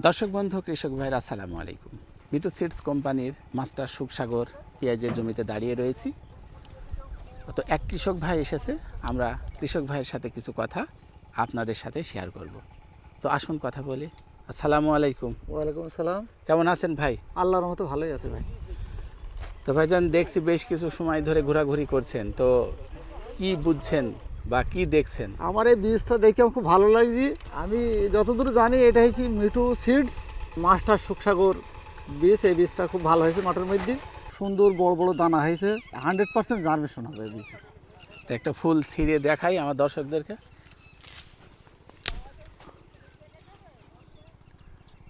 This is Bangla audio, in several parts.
দর্শক বন্ধু কৃষক ভাইরা আসসালামু আলাইকুম। বিটু সিডস কোম্পানির মাস্টার সুখসাগর পেঁয়াজের জমিতে দাঁড়িয়ে রয়েছি। তো এক কৃষক ভাই এসেছে আমরা কৃষক ভাইয়ের সাথে কিছু কথা আপনাদের সাথে শেয়ার করব। তো আসুন কথা বলি। আসসালামু আলাইকুম। ওয়ালাইকুম আসসালাম। কেমন আছেন ভাই? আল্লাহর মতো ভালোই আছে ভাই। তো ভাইজান দেখছি বেশ কিছু সময় ধরে ঘোরাঘুরি করছেন তো কি বুঝছেন বা কি দেখছেন? আমার এই বীজটা দেখে আমার খুব ভালো লাগছে। আমি যতদূর জানি এটা হচ্ছে মিঠু সিডস মাস্টার সুখসাগর বীজ। এই বীজটা খুব ভালো হয়েছে মাঠের মধ্যে। সুন্দর বড় বড় দানা হয়েছে। হান্ড্রেড পার্সেন্ট জার্মেশন হবে বীজ। তো একটা ফুল ছিঁড়ে দেখাই আমার দর্শকদেরকে।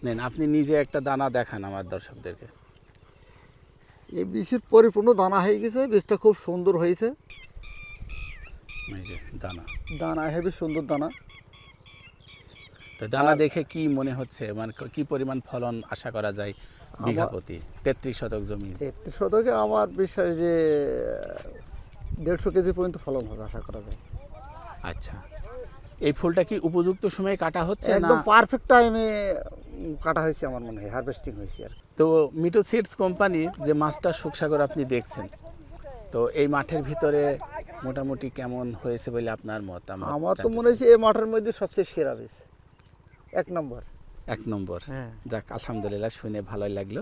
নেন আপনি নিজে একটা দানা দেখান আমার দর্শকদেরকে। এই বীজের পরিপূর্ণ দানা হয়ে গেছে। বীজটা খুব সুন্দর হয়েছে। এই যে দানা। দানা হেবি সুন্দর দানা। তো দানা দেখে কি মনে হচ্ছে? মানে কি পরিমাণ ফলন আশা করা যায় বিঘা প্রতি তেত্রিশ শতক জমি। একটি শতকে আমার বিশ্বাস যে দেড়শো কেজি পর্যন্ত ফলন হবে আশা করা যায়। আচ্ছা। এই ফুলটা কি উপযুক্ত সময়ে কাটা হচ্ছে একদম পারফেক্ট টাইমে কাটা হয়েছে আমার মনে হয় হারভেস্টিং হয়েছে আর তো মিটো সিডস কোম্পানির যে মাস্টার সুখসাগর আপনি দেখছেন তো এই মাঠের ভিতরে মোটামুটি কেমন হয়েছে বলে আপনার মত? আমার তো মনে হচ্ছে এই মাঠের মধ্যে সবচেয়ে সেরা বীজ এক নম্বর। এক নম্বর। হ্যাঁ। যাক আলহামদুলিল্লাহ শুনে ভালোই লাগল।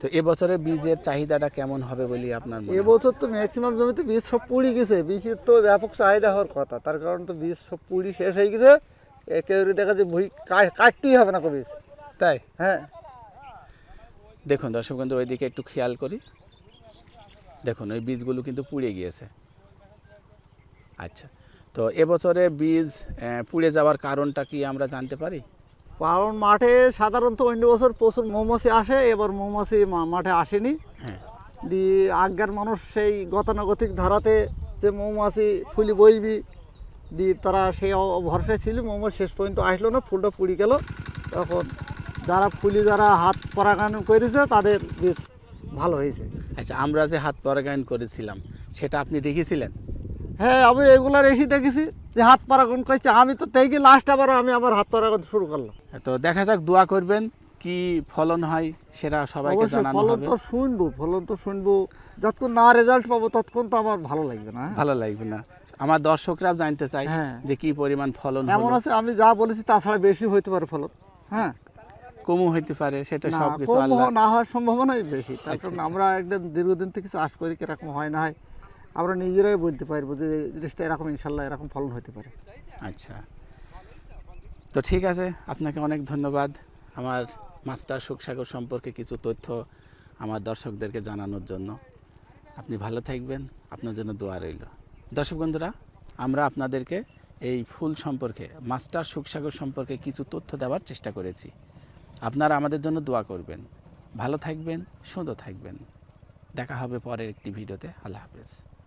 তো এবছরে বীজের চাহিদাটা কেমন হবে বলে আপনার এবছর তো ম্যাক্সিমাম জমিতে বীজ সব পুড়ি গেছে। বীজের তো ব্যাপক চাহিদা হওয়ার কথা। তার কারণ তো বীজ সব পুড়ি শেষ হয়ে গেছে। একেবারে দেখা যায় ভুই কাটতেই হবে না বীজ। তাই? হ্যাঁ। দেখুন দর্শক বন্ধু ওইদিকে একটু খেয়াল করি। দেখুন ওই বীজগুলো কিন্তু পুড়ে গিয়েছে। আচ্ছা। তো এবছরে বীজ পুড়ে যাওয়ার কারণটা কি আমরা জানতে পারি? কারণ মাঠে সাধারণত অন্য বছর প্রচুর মৌমাছি আসে এবার মৌমাছি মাঠে আসেনি। হ্যাঁ। দিয়ে আগের মানুষ সেই গতানুগতিক ধারাতে যে মৌমাছি ফুলি বইবি দিয়ে তারা সেই ভরসায় ছিল মৌমাছি শেষ পর্যন্ত আসলো না ফুলটা পুড়ি গেল। তখন যারা ফুলি যারা হাত পরাগায়ন করেছে তাদের বেশ ভালো হয়েছে। আচ্ছা আমরা যে হাত পরাগায়ন করেছিলাম সেটা আপনি দেখেছিলেন হ্যাঁ আমি এগুলার এসে দেখেছি যে হাত পরাগায়ন করছে। আমি তো থেকে লাস্ট আবার আমি আমার হাত পরাগায়ন শুরু করলাম। তো দেখা যাক দোয়া করবেন কি ফলন হয় সেটা সবাইকে জানানো ফলন তো শুনব ফলন তো শুনব। যতক্ষণ না রেজাল্ট পাবো ততক্ষণ তো আমার ভালো লাগবে না হ্যাঁ? ভালো লাগবে না। আমার দর্শকরাও জানতে চাই হ্যাঁ। যে কি পরিমাণ ফলন এমন আছে আমি যা বলেছি তাছাড়া বেশি হইতে পারে ফলন হ্যাঁ? কমও হইতে পারে সেটা সব কিছু না হওয়ার সম্ভাবনাই বেশি। তার আচ্ছা, কারণ আচ্ছা। আমরা একদম দীর্ঘদিন থেকে চাষ করি কীরকম হয় না হয় আমরা নিজেরাই বলতে পারব যে জিনিসটা এরকম ইনশাল্লাহ এরকম ফলন হতে পারে। আচ্ছা। তো ঠিক আছে, আপনাকে অনেক ধন্যবাদ। আমার মাস্টার সুখসাগর সম্পর্কে কিছু তথ্য আমার দর্শকদেরকে জানানোর জন্য। আপনি ভালো থাকবেন, আপনার জন্য দোয়া রইল। দর্শক বন্ধুরা, আমরা আপনাদেরকে এই ফুল সম্পর্কে, মাস্টার সুখসাগর সম্পর্কে কিছু তথ্য দেওয়ার চেষ্টা করেছি। আপনারা আমাদের জন্য দোয়া করবেন। ভালো থাকবেন, সুন্দর থাকবেন। দেখা হবে পরের একটি ভিডিওতে। আল্লাহ হাফেজ।